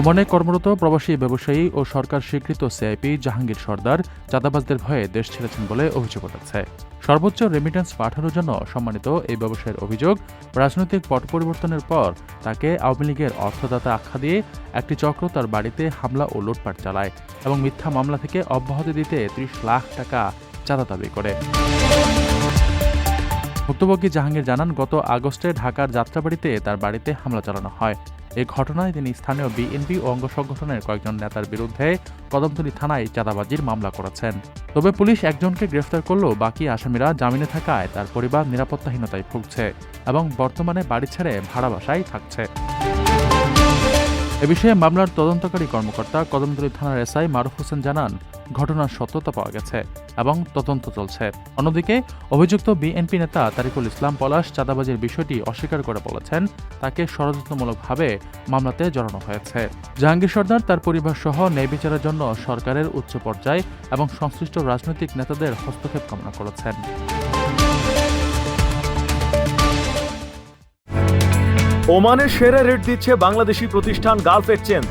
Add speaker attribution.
Speaker 1: ওমানে কর্মরত প্রবাসী ব্যবসায়ী ও সরকার স্বীকৃত সিআইপি জাহাঙ্গীর সর্দার চাঁদাবাজদের ভয়ে দেশ ছেড়েছেন বলে অভিযোগ উঠেছে। সর্বোচ্চ রেমিটেন্স পাঠানোর জন্য সম্মানিত এই ব্যবসায়ের অভিযোগ, রাজনৈতিক পট পরিবর্তনের পর তাকে আওয়ামী লীগের অর্থদাতা আখ্যা দিয়ে একটি চক্র তার বাড়িতে হামলা ও লুটপাট চালায় এবং মিথ্যা মামলা থেকে অব্যাহতি দিতে ত্রিশ লাখ টাকা চাঁদা দাবি করে। ভুক্তভোগী জাহাঙ্গীর জানান, গত আগস্টে ঢাকার যাত্রাবাড়িতে তার বাড়িতে হামলা চালানো হয়। এই ঘটনায় তিনি স্থানীয় বিএনপি ও অঙ্গ সংগঠনের কয়েকজন নেতার বিরুদ্ধে কদমতলী থানায় চাঁদাবাজির মামলা করেছেন। তবে পুলিশ একজনকে গ্রেফতার করলেও বাকি আসামিরা জামিনে থাকায় তার পরিবার নিরাপত্তাহীনতায় ভুগছে এবং বর্তমানে বাড়ি ছেড়ে ভাড়া বাসায় থাকছে। এ বিষয়ে মামলার তদন্তকারী কর্মকর্তা কদমতলী থানার এসআই মারুফ হোসেন জানান ঘটনার সত্যতা পাওয়া গেছে এবং তদন্ত চলছে। অন্যদিকে, অভিযুক্ত বিএনপি নেতা তারিকুল ইসলাম পলাশ চাঁদাবাজির বিষয়টি অস্বীকার করে বলেছেন, তাকে ষড়যন্ত্রমূলকভাবে মামলাতে জড়ানো হয়েছে। জাহাঙ্গীর সর্দার তার পরিবার সহ ন্যায় বিচারের জন্য সরকারের উচ্চ পর্যায় এবং সংশ্লিষ্ট রাজনৈতিক নেতাদের হস্তক্ষেপ কামনা করেছেন।
Speaker 2: ওমানের সেরা রেট দিচ্ছে বাংলাদেশি প্রতিষ্ঠান গালফ এক্সচেঞ্জ।